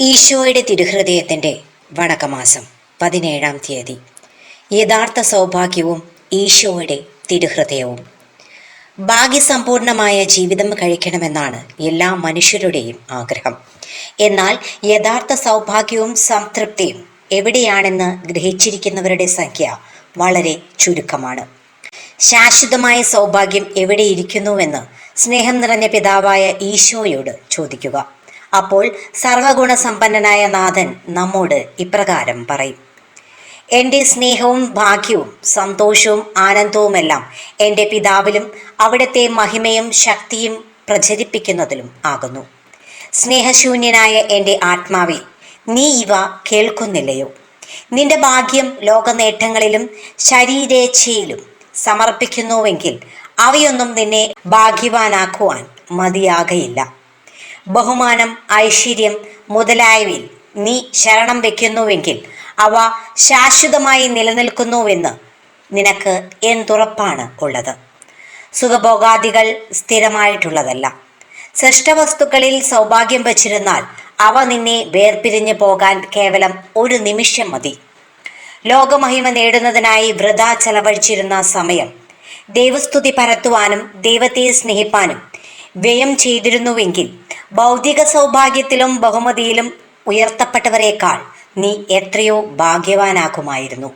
ഈശോയുടെ തിരുഹൃദയത്തിന്റെ വടക്കമാസം പതിനേഴാം തീയതി. യഥാർത്ഥ സൗഭാഗ്യവും ഈശോയുടെ തിരുഹൃദയവും. ഭാഗ്യസമ്പൂർണമായ ജീവിതം കഴിക്കണമെന്നാണ് എല്ലാ മനുഷ്യരുടെയും ആഗ്രഹം. എന്നാൽ യഥാർത്ഥ സൗഭാഗ്യവും സംതൃപ്തിയും എവിടെയാണെന്ന് ഗ്രഹിച്ചിരിക്കുന്നവരുടെ സംഖ്യ വളരെ ചുരുക്കമാണ്. ശാശ്വതമായ സൗഭാഗ്യം എവിടെയിരിക്കുന്നുവെന്ന് സ്നേഹം നിറഞ്ഞ പിതാവായ ഈശോയോട് ചോദിക്കുക. അപ്പോൾ സർവഗുണസമ്പന്നനായ നാഥൻ നമ്മോട് ഇപ്രകാരം പറയും. എന്റെ സ്നേഹവും ഭാഗ്യവും സന്തോഷവും ആനന്ദവുമെല്ലാം എന്റെ പിതാവിലും അവിടുത്തെ മഹിമയും ശക്തിയും പ്രചരിപ്പിക്കുന്നതിലും ആകുന്നു. സ്നേഹശൂന്യനായ എന്റെ ആത്മാവെ നീ ഇവ കേൾക്കുന്നില്ലയോ? നിന്റെ ഭാഗ്യം ലോകനേട്ടങ്ങളിലും ശരീരേച്ഛയിലും സമർപ്പിക്കുന്നുവെങ്കിൽ അവയൊന്നും നിന്നെ ഭാഗ്യവാനാക്കുവാൻ മതിയാകയില്ല. ബഹുമാനം ഐശ്വര്യം മുതലായവയിൽ നീ ശരണം വെക്കുന്നുവെങ്കിൽ അവ ശാശ്വതമായി നിലനിൽക്കുന്നുവെന്ന് നിനക്ക് എന്തുറപ്പാണ് ഉള്ളത്? സുഖഭോഗാദികൾ സ്ഥിരമായിട്ടുള്ളതല്ല. സൃഷ്ടവസ്തുക്കളിൽ സൗഭാഗ്യം വച്ചിരുന്നാൽ അവ നിന്നെ വേർപിരിഞ്ഞു പോകാൻ കേവലം ഒരു നിമിഷം മതി. ലോകമഹിമ നേടുന്നതിനായി വൃഥ ചെലവഴിച്ചിരുന്ന സമയം ദൈവസ്തുതി പരത്തുവാനും ദൈവത്തെ സ്നേഹിപ്പാനും വ്യയം ചെയ്തിരുന്നുവെങ്കിൽ ഭൗതിക സൗഭാഗ്യത്തിലും ബഹുമതിയിലും ഉയർത്തപ്പെട്ടവരെക്കാൾ നീ എത്രയോ ഭാഗ്യവാനാകുമായിരുന്നു.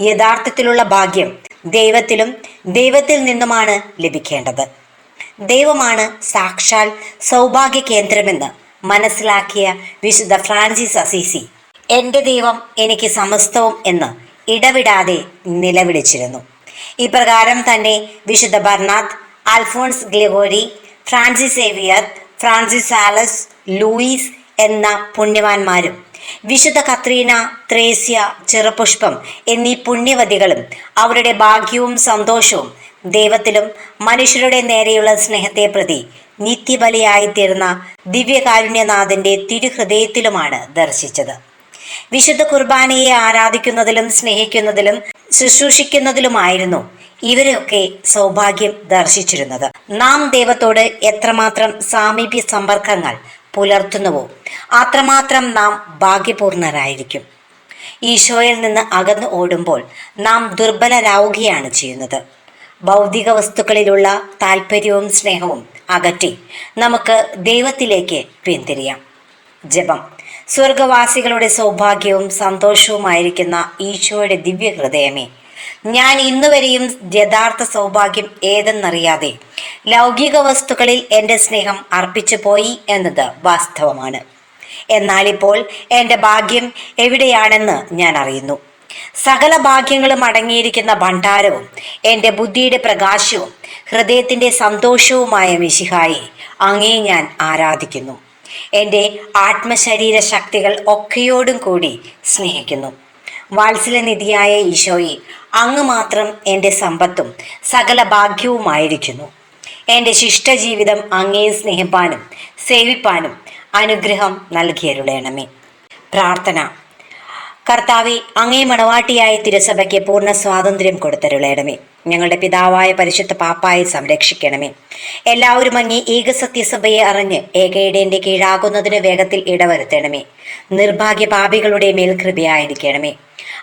യഥാർത്ഥത്തിലുള്ള ഭാഗ്യം ദൈവത്തിലും ദൈവത്തിൽ നിന്നുമാണ് ലഭിക്കേണ്ടത്. ദൈവമാണ് സാക്ഷാൽ സൗഭാഗ്യ കേന്ദ്രമെന്ന് മനസ്സിലാക്കിയ വിശുദ്ധ ഫ്രാൻസിസ് അസീസി എന്റെ ദൈവം എനിക്ക് സമസ്തവും എന്ന് ഇടവിടാതെ നിലവിളിച്ചിരുന്നു. ഇപ്രകാരം തന്നെ വിശുദ്ധ Bernard Alphonse Gregory Francis Xavier Francis ആലസ് Louis എന്ന പുണ്യവാന്മാരും വിശുദ്ധ കത്രീന ത്രേസ്യ ചെറുപുഷ്പം എന്നീ പുണ്യവതികളും അവരുടെ ഭാഗ്യവും സന്തോഷവും ദൈവത്തിലും മനുഷ്യരുടെ നേരെയുള്ള സ്നേഹത്തെ പ്രതി നിത്യബലിയായിത്തീർന്ന ദിവ്യകാരുണ്യനാഥന്റെ തിരുഹൃദയത്തിലുമാണ് ദർശിച്ചത്. വിശുദ്ധ കുർബാനയെ ആരാധിക്കുന്നതിലും സ്നേഹിക്കുന്നതിലും ശുശ്രൂഷിക്കുന്നതിലുമായിരുന്നു ഇവരൊക്കെ സൗഭാഗ്യം ദർശിച്ചിരുന്നത്. നാം ദൈവത്തോട് എത്രമാത്രം സാമീപ്യ സമ്പർക്കങ്ങൾ പുലർത്തുന്നുവോ അത്രമാത്രം നാം ഭാഗ്യപൂർണരായിരിക്കും. ഈശോയിൽ നിന്ന് അകന്നു ഓടുമ്പോൾ നാം ദുർബലരാവുകയാണ് ചെയ്യുന്നത്. ഭൗതിക വസ്തുക്കളിലുള്ള താല്പര്യവും സ്നേഹവും അകറ്റി നമുക്ക് ദൈവത്തിലേക്ക് പിന്തിരിയാം. ജപം. സ്വർഗവാസികളുടെ സൗഭാഗ്യവും സന്തോഷവുമായിരിക്കുന്ന ഈശോയുടെ ദിവ്യ ഹൃദയമേ ഞാൻ ഇന്നുവരെയും യഥാർത്ഥ സൗഭാഗ്യം ഏതെന്നറിയാതെ ലൗകിക വസ്തുക്കളിൽ എന്റെ സ്നേഹം അർപ്പിച്ചു പോയി എന്നത് വാസ്തവമാണ്. എന്നാൽ ഇപ്പോൾ എന്റെ ഭാഗ്യം എവിടെയാണെന്ന് ഞാൻ അറിയുന്നു. സകല ഭാഗ്യങ്ങളും അടങ്ങിയിരിക്കുന്ന ഭണ്ഡാരവും എന്റെ ബുദ്ധിയുടെ പ്രകാശവും ഹൃദയത്തിന്റെ സന്തോഷവുമായ മിശിഹായി അങ്ങേ ഞാൻ ആരാധിക്കുന്നു. എന്റെ ആത്മശരീര ശക്തികൾ ഒക്കെയോടും കൂടി സ്നേഹിക്കുന്നു. വാത്സല്യനിധിയായ ഈശോയെ അങ്ങ് മാത്രം എന്റെ സമ്പത്തും സകല ഭാഗ്യവുമായിരിക്കുന്നു. എന്റെ ശിഷ്ടജീവിതം അങ്ങേ സ്നേഹിപ്പാനും സേവിപ്പാനും അനുഗ്രഹം നൽകിയരുളയണമേ പ്രാർത്ഥന. കർത്താവെ അങ്ങേ മണവാട്ടിയായ തിരുസഭയ്ക്ക് പൂർണ സ്വാതന്ത്ര്യം കൊടുത്തരുളയണമേ ഞങ്ങളുടെ പിതാവായ പരിശുദ്ധ പാപ്പായെ സംരക്ഷിക്കണമേ. എല്ലാവരും അങ്ങേ ഏകസത്യസഭയെ അറിഞ്ഞ് ഏകയിടേന്റെ കീഴാകുന്നതിന് വേഗത്തിൽ ഇടവരുത്തണമേ. നിർഭാഗ്യ പാപികളുടെ മേൽ കൃപയായിരിക്കണമേ.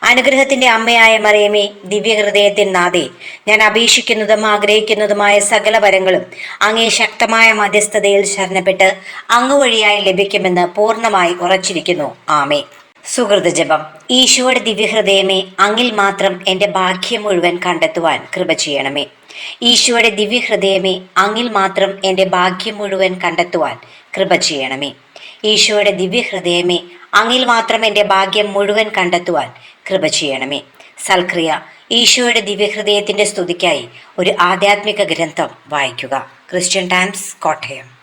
അനുഗ്രഹത്തിന്റെ അമ്മയായ മറിയമേ ദിവ്യഹൃദയത്തിൻ നാഥേ ഞാൻ അപേക്ഷിക്കുന്നതും ആഗ്രഹിക്കുന്നതുമായ സകല വരങ്ങളും അങ്ങേ ശക്തമായ മധ്യസ്ഥതയിൽ ശരണപ്പെട്ട് അങ്ങ് വഴിയായി ലഭിക്കുമെന്ന് പൂർണമായി ഉറച്ചിരിക്കുന്നു. ആമേ സുഹൃത ജപം. ഈശോയുടെ ദിവ്യഹൃദയമേ അങ്ങിൽ മാത്രം എന്റെ ഭാഗ്യം മുഴുവൻ കണ്ടെത്തുവാൻ കൃപ ചെയ്യണമേ. ഈശോയുടെ ദിവ്യഹൃദയമേ അങ്ങിൽ മാത്രം എന്റെ ഭാഗ്യം മുഴുവൻ കണ്ടെത്തുവാൻ കൃപ ചെയ്യണമേ. ഈശോയുടെ ദിവ്യഹൃദയമേ അങ്ങിൽ മാത്രം എന്റെ ഭാഗ്യം മുഴുവൻ കണ്ടെത്തുവാൻ കൃപ ചെയ്യണമേ. സൽക്രിയ ഈശോയുടെ ദിവ്യഹൃദയത്തിന്റെ സ്തുതിക്കായി ഒരു ആധ്യാത്മിക ഗ്രന്ഥം വായിക്കുക. Christian Times Kottayam.